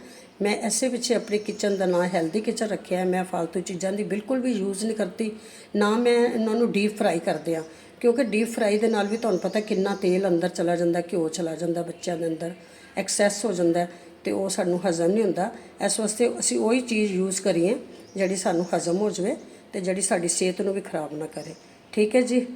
Speaker 1: ਮੈਂ ਐਸੇ ਪਿੱਛੇ ਆਪਣੀ ਕਿਚਨ ਦਾ ਨਾਂ ਹੈਲਦੀ ਕਿਚਨ ਰੱਖਿਆ ਹੈ। ਮੈਂ ਫालतू ਚੀਜ਼ਾਂ ਦੀ ਬਿਲਕੁਲ ਵੀ ਯੂਜ਼ ਨਹੀਂ ਕਰਦੀ। ਨਾ ਮੈਂ ਇਹਨਾਂ ਨੂੰ ਡੀਪ ਫਰਾਈ ਕਰਦੇ ਆ ਕਿਉਂਕਿ ਡੀਪ ਫਰਾਈ ਦੇ ਨਾਲ ਵੀ ਤੁਹਾਨੂੰ ਪਤਾ ਕਿੰਨਾ ਤੇਲ ਅੰਦਰ ਚਲਾ ਜਾਂਦਾ, ਘਿਓ ਚਲਾ ਜਾਂਦਾ ਬੱਚਿਆਂ ਦੇ ਅੰਦਰ, ਐਕਸੈਸ ਹੋ ਜਾਂਦਾ ਹੈ ਤੇ ਉਹ ਸਾਨੂੰ ਹਜ਼ਮ ਨਹੀਂ ਹੁੰਦਾ। ਇਸ ਵਾਸਤੇ ਅਸੀਂ ਉਹੀ ਚੀਜ਼ ਯੂਜ਼ ਕਰੀਏ ਜਿਹੜੀ ਸਾਨੂੰ ਹਜ਼ਮ ਹੋ ਜਾਵੇ ਤੇ ਜਿਹੜੀ ਸਾਡੀ ਸਿਹਤ ਨੂੰ ਵੀ ਖਰਾਬ ਨਾ ਕਰੇ। ਠੀਕ ਹੈ ਜੀ?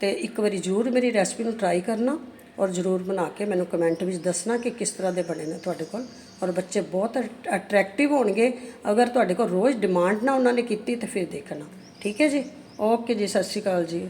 Speaker 1: ਤੇ ਇੱਕ ਵਾਰੀ ਜ਼ਰੂਰ ਮੇਰੀ ਰੈਸਪੀ ਨੂੰ ਟਰਾਈ ਕਰਨਾ। ਔਰ ਜ਼ਰੂਰ ਬਣਾ ਕੇ ਮੈਨੂੰ ਕਮੈਂਟ ਵਿੱਚ ਦੱਸਣਾ ਕਿ ਕਿਸ ਤਰ੍ਹਾਂ ਦੇ ਬਣੇ ਨੇ ਤੁਹਾਡੇ ਕੋਲ। ਔਰ ਬੱਚੇ ਬਹੁਤ ਅਟਰੈਕਟਿਵ ਹੋਣਗੇ। ਅਗਰ ਤੁਹਾਡੇ ਕੋਲ ਰੋਜ਼ ਡਿਮਾਂਡ ਨਾ ਉਹਨਾਂ ਨੇ ਕੀਤੀ, ਤਾਂ ਫਿਰ ਦੇਖਣਾ। ਠੀਕ ਹੈ ਜੀ? ਓਕੇ ਜੀ, ਸਤਿ ਸ਼੍ਰੀ ਅਕਾਲ ਜੀ।